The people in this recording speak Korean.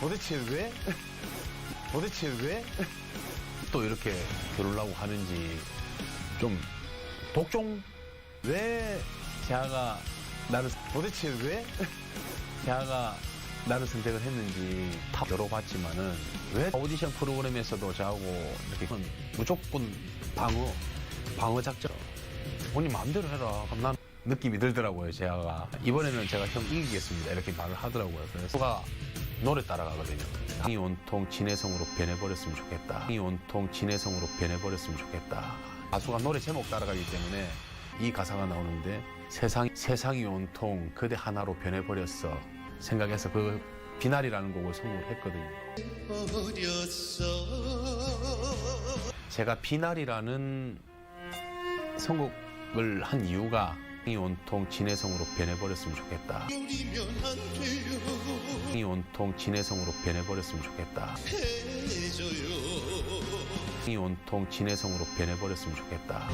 도대체 왜? 도대체 왜? 또 이렇게 겨루려고 하는지 좀 독종? 왜? 재하가 나를 도대체 왜? 재하가 나를 선택을 했는지 다 열어봤지만은 왜 오디션 프로그램에서도 저하고 이렇게 무조건 방어 방어 작전. 본인 마음대로 해라. 그럼 난 느낌이 들더라고요 재하가. 이번에는 제가 형 이기겠습니다. 이렇게 말을 하더라고요. 그래서 누가 노래 따라가거든요. 이 온통 진해성으로 변해버렸으면 좋겠다. 이 온통 진해성으로 변해버렸으면 좋겠다. 가수가 노래 제목 따라가기 때문에 이 가사가 나오는데 세상, 세상이 온통 그대 하나로 변해버렸어. 생각해서 그 비날이라는 곡을 선곡을 했거든요. 제가 비날이라는 선곡을 한 이유가 이 온통 진해성으로 변해버렸으면 좋겠다 이 온통 진해성으로 변해버렸으면 좋겠다. 이 온통 진해성으로 변해버렸으면 좋겠다